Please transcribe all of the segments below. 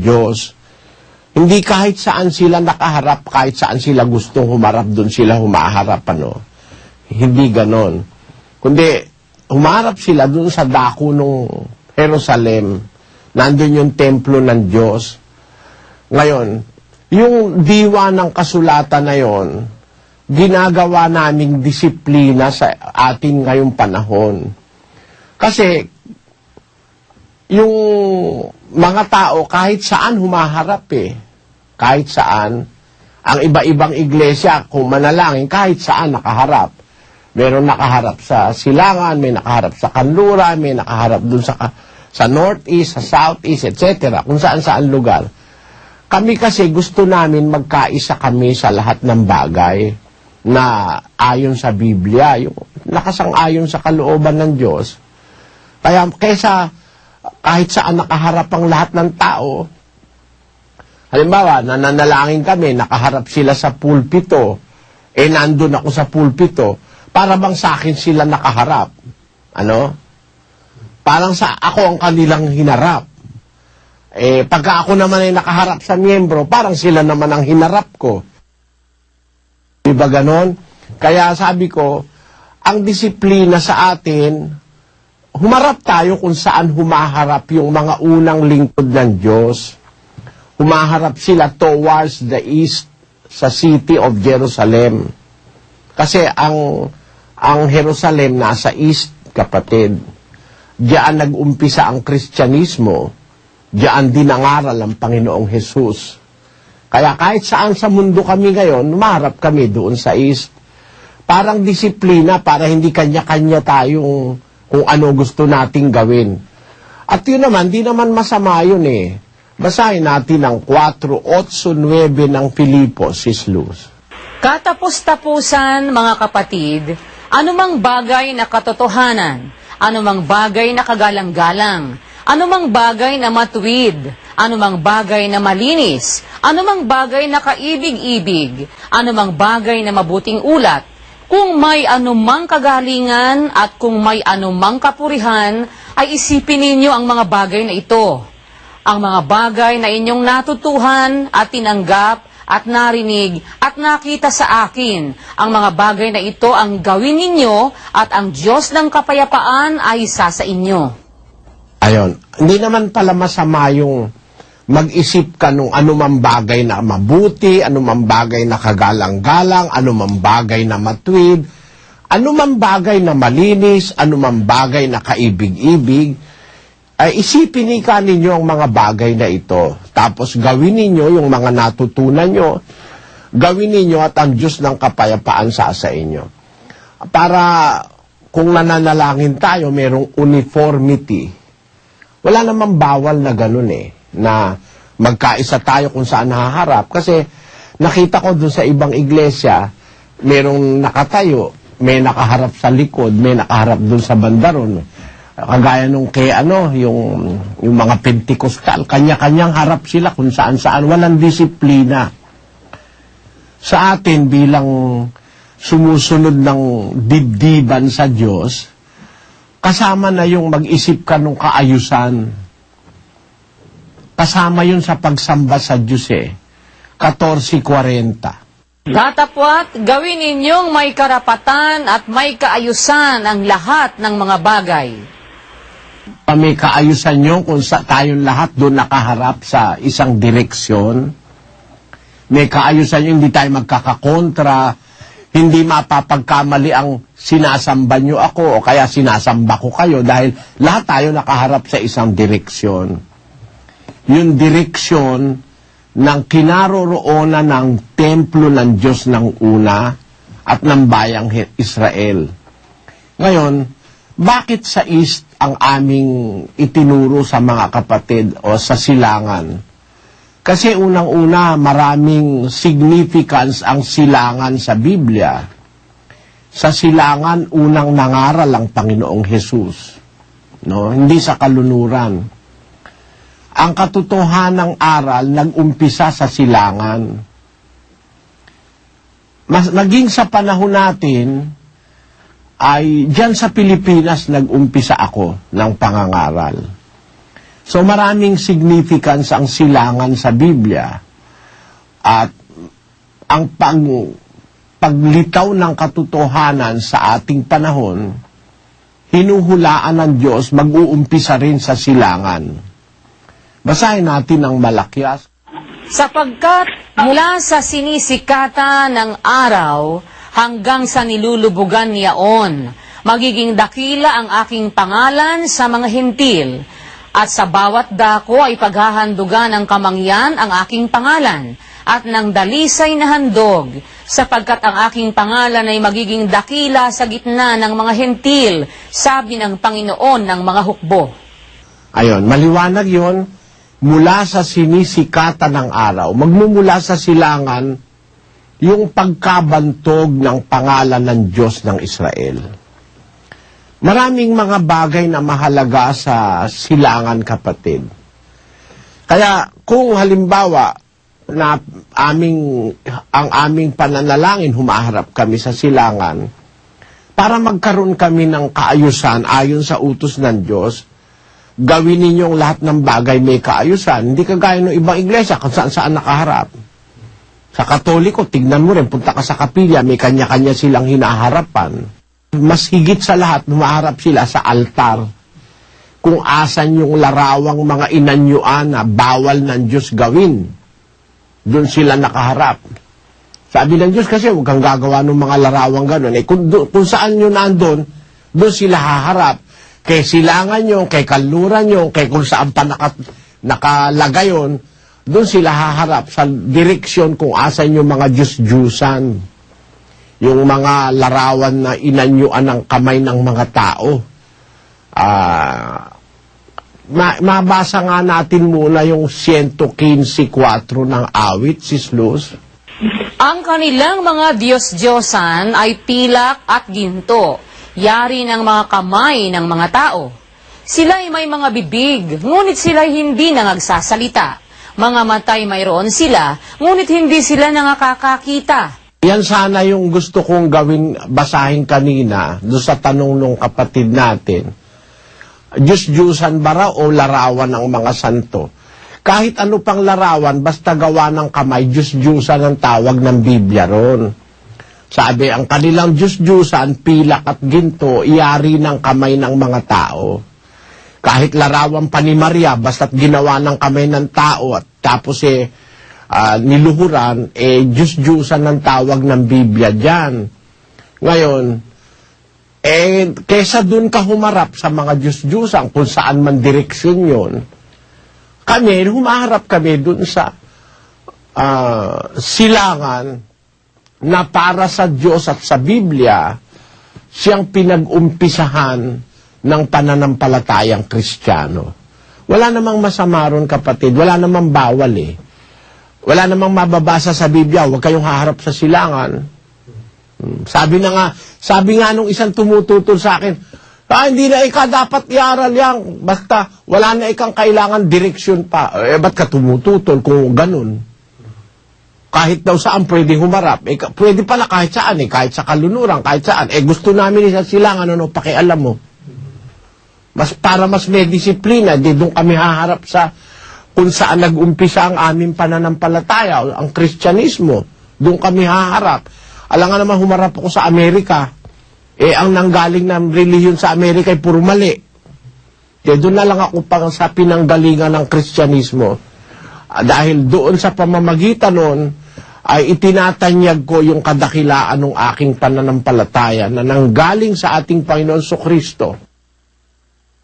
Diyos. Hindi kahit saan sila nakaharap, kahit saan sila gustong humarap, doon sila humaharap, ano. Hindi ganon. Kundi, humarap sila doon sa dako ng Jerusalem. Nandun yung templo ng Diyos. Ngayon, yung diwa ng kasulatan na yon, ginagawa naming disiplina sa atin ngayong panahon. Kasi, yung mga tao kahit saan humaharap eh. Kahit saan. Ang iba-ibang iglesia, kung manalangin, kahit saan nakaharap. Meron nakaharap sa silangan, may nakaharap sa kanluran, may nakaharap dun sa, sa northeast, sa southeast, etc. Kung saan-saan lugar. Kami kasi gusto namin magkaisa kami sa lahat ng bagay na ayon sa Biblia, yung nakasang-ayon sa kalooban ng Diyos. Kaya kesa kahit saan nakaharap ang lahat ng tao, halimbawa, nananalangin kami, nakaharap sila sa pulpito, eh nandun ako sa pulpito, para bang sa akin sila nakaharap? Ano? Parang sa ako ang kanilang hinarap. Eh, pagka ako naman ay nakaharap sa miyembro, parang sila naman ang hinarap ko. Di ba ganon? Kaya sabi ko, ang disiplina sa atin, humarap tayo kung saan humaharap yung mga unang lingkod ng Diyos. Humaharap sila towards the east sa city of Jerusalem. Kasi ang ang Jerusalem nasa east, kapatid. Diyan nag-umpisa ang Kristyanismo. Diyan dinangaral ang Panginoong Jesus. Kaya kahit saan sa mundo kami ngayon, humaharap kami doon sa east. Parang disiplina para hindi kanya-kanya tayong kung ano gusto nating gawin. At yun naman, di naman masama yun eh. Basahin natin ang 4, 8, 9 ng Filipos, Sis Luz. Katapos-tapusan, mga kapatid, anumang bagay na katotohanan, anumang bagay na kagalang-galang, anumang bagay na matuwid, anumang bagay na malinis, anumang bagay na kaibig-ibig, anumang bagay na mabuting ulat, kung may anumang kagalingan at kung may anumang kapurihan, ay isipin ninyo ang mga bagay na ito. Ang mga bagay na inyong natutuhan at tinanggap at narinig at nakita sa akin. Ang mga bagay na ito ang gawin ninyo at ang Diyos ng kapayapaan ay isa sa inyo. Ayon, hindi naman pala masama yung mag-isip ka nung anumang bagay na mabuti, anumang bagay na kagalang-galang, anumang bagay na matwid, anumang bagay na malinis, anumang bagay na kaibig-ibig, ay isipin ka ninyo ang mga bagay na ito. Tapos gawin ninyo yung mga natutunan nyo, gawin ninyo at ang Diyos ng kapayapaan sa sa inyo. Para kung nananalangin tayo, merong uniformity. Wala namang bawal na ganun eh, na magkaisa tayo kung saan nahaharap. Kasi nakita ko dun sa ibang iglesia, merong nakatayo, may nakaharap sa likod, may nakaharap dun sa bandaron. Kagaya nung kay ano, yung, yung mga Pentecostal, kanya-kanyang harap sila kung saan-saan, walang disiplina. Sa atin bilang sumusunod ng dibdiban sa Diyos, kasama na yung mag-isip ka ng kaayusan. Kasama yun sa pagsamba sa Diyos eh. 14.40. Datapwat, gawin ninyong may karapatan at may kaayusan ang lahat ng mga bagay. May kaayusan nyo kung sa tayong lahat doon nakaharap sa isang direksyon. May kaayusan nyo, hindi tayo magkakakontra, hindi mapapagkamali ang sinasamba nyo ako o kaya sinasamba ko kayo dahil lahat tayo nakaharap sa isang direksyon. Yung direksyon ng kinaroroonan ng templo ng Diyos ng una at ng bayang Israel. Ngayon, bakit sa east ang aming itinuro sa mga kapatid o sa silangan? Kasi unang-una, maraming significance ang silangan sa Biblia. Sa silangan, unang nangaral ang Panginoong Hesus. No? Hindi sa kalunuran. Ang katotohanang aral nag-umpisa sa silangan. Mas, naging sa panahon natin, ay dyan sa Pilipinas nag-umpisa ako ng pangangaral. So maraming significance ang silangan sa Biblia. At ang pag, paglitaw ng katotohanan sa ating panahon, hinuhulaan ng Diyos mag-uumpisa rin sa silangan. Basahin natin ang Malakyas. Sapagkat mula sa sinisikata ng araw hanggang sa nilulubugan niyaon, magiging dakila ang aking pangalan sa mga hintil, at sa bawat dako ay paghahandugan ng kamangyan ang aking pangalan, at ng dalisay na handog, sapagkat ang aking pangalan ay magiging dakila sa gitna ng mga hentil, sabi ng Panginoon ng mga hukbo. Ayon, maliwanag yon mula sa sinisikatan ng araw, magmumula sa silangan yung pagkabantog ng pangalan ng Diyos ng Israel. Maraming mga bagay na mahalaga sa silangan kapatid. Kaya kung halimbawa na aming ang aming pananalangin humaharap kami sa silangan para magkaroon kami ng kaayusan ayon sa utos ng Diyos, gawin ninyong lahat ng bagay may kaayusan. Hindi kagaya ng ibang iglesia kung saan saan nakaharap. Sa katoliko, tignan mo rin, punta ka sa kapilya, may kanya-kanya silang hinaharapan. Mas higit sa lahat, humaharap sila sa altar. Kung asan yung larawang mga inanyuan na bawal ng Diyos gawin. Doon sila nakaharap. Sabi ng Diyos kasi, huwag kang gagawa ng mga larawang gano'n. Eh, kung, kung saan nyo nandun, doon sila haharap. Kay silangan nyo, kay kaluran nyo, kay kung saan pa naka, nakalagay yun, doon sila haharap sa direksyon kung asan yung mga Diyos-Diyusan. Yung mga larawan na inanyuan ng kamay ng mga tao. Ah, ma- mabasa nga natin muna yung 115.4 ng awit, Sis Luz. Ang kanilang mga Diyos-Diyosan ay pilak at ginto, yari ng mga kamay ng mga tao. Sila ay may mga bibig, ngunit sila ay hindi nangagsasalita. Mga matay mayroon sila, ngunit hindi sila nangakakakita. Yan sana yung gusto kong gawin, basahin kanina, doon sa tanong nung kapatid natin. Diyos-Diyusan ba raw o larawan ng mga santo? Kahit ano pang larawan, basta gawa ng kamay, Diyos-Diyusan ang tawag ng Biblia ron. Sabi, ang kanilang Diyos-Diyusan, pilak at ginto, iyari ng kamay ng mga tao. Kahit larawan pa ni Maria, basta't ginawa ng kamay ng tao at tapos eh, ah, niluhuran, eh, Diyos-Diyusan ang tawag ng Biblia dyan. Ngayon, eh, kesa dun ka humarap sa mga Diyos-Diyusan, kung saan man direksyon yon kami, humaharap kami dun sa ah, silangan na para sa Diyos at sa Biblia, siyang pinag-umpisahan ng pananampalatayang Kristiyano. Wala namang masama ron, kapatid. Wala namang bawal eh. Wala namang mababasa sa Biblia, huwag kayong haharap sa silangan. Hmm, Sabi na nga, sabi nga nung isang tumututol sa akin, ah, hindi na ikaw dapat iaral yan. Basta, wala na ikang kailangan direksyon pa. Eh, ba't ka tumututol kung ganun? Kahit daw saan pwede humarap. Eh, pwede pala kahit saan eh. Kahit sa kalunuran, kahit saan. Eh, gusto namin sa silangan, ano, pakialam mo. Mas para mas may disiplina, di doon kami haharap sa kung saan nag-umpisa ang aming pananampalataya, ang Kristyanismo. Doon kami haharap. Alam nga naman humarap ako sa Amerika. Eh, ang nanggaling ng relihiyon sa Amerika ay puro mali. Kaya doon na lang ako pang sa pinanggalingan ng Kristyanismo. Ah, dahil doon sa pamamagitan noon, ay itinatanyag ko yung kadakilaan ng aking pananampalataya na nanggaling sa ating Panginoon so Kristo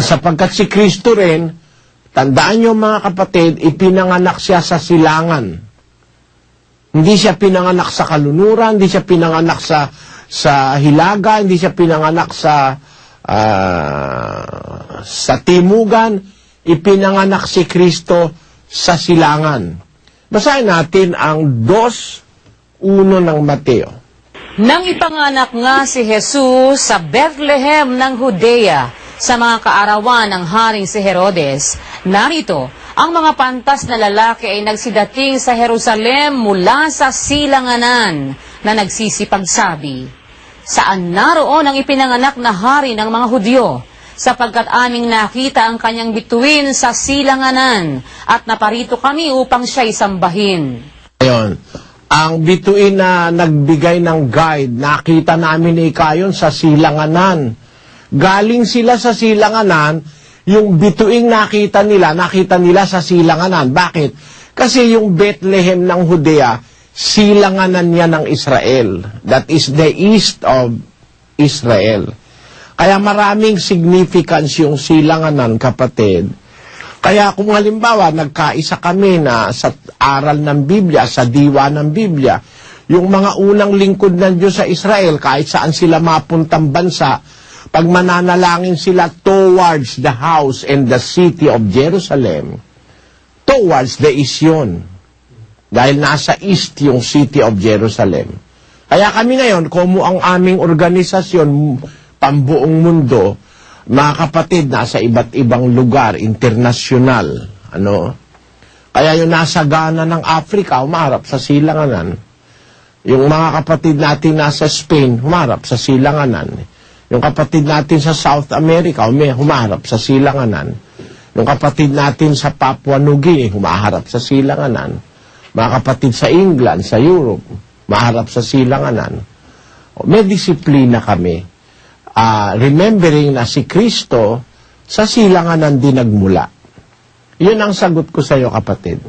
sapagkat si Kristo rin, tandaan nyo mga kapatid, ipinanganak siya sa silangan. Hindi siya pinanganak sa kalunuran, hindi siya pinanganak sa sa hilaga, hindi siya pinanganak sa ah, sa timugan, ipinanganak si Kristo sa silangan. Basahin natin ang 2.1 ng Mateo. Nang ipanganak nga si Jesus sa Bethlehem ng Judea sa mga kaarawan ng haring si Herodes, narito, ang mga pantas na lalaki ay nagsidating sa Jerusalem mula sa silanganan na nagsisipagsabi, Saan naroon ang ipinanganak na hari ng mga Hudyo? Sapagkat aming nakita ang kanyang bituin sa silanganan at naparito kami upang siya'y sambahin. Ngayon, ang bituin na nagbigay ng guide, nakita namin ni Ikayon sa silanganan. Galing sila sa silanganan, yung bituing nakita nila, nakita nila sa silanganan. Bakit? Kasi yung Bethlehem ng Judea, silanganan niya ng Israel. That is the east of Israel. Kaya maraming significance yung silanganan, kapatid. Kaya kung halimbawa, nagkaisa kami na sa aral ng Biblia, sa diwa ng Biblia, yung mga unang lingkod ng Diyos sa Israel, kahit saan sila mapuntang bansa, pag mananalangin sila towards the house and the city of Jerusalem, towards the east yun. Dahil nasa east yung city of Jerusalem. Kaya kami ngayon, como ang aming organisasyon, pambuong mundo, mga kapatid, nasa iba't ibang lugar, internasyonal, ano, kaya yung nasa Ghana ng Africa, humarap sa silanganan. Yung mga kapatid natin nasa Spain, humarap sa silanganan. Yung kapatid natin sa South America, humarap sa silanganan. Yung kapatid natin sa Papua New Guinea, humaharap sa silanganan. Mga kapatid sa England, sa Europe, maharap sa silanganan. May disiplina kami. Ah, remembering na si Kristo sa silanganan din nagmula. Yun ang sagot ko sa iyo, kapatid.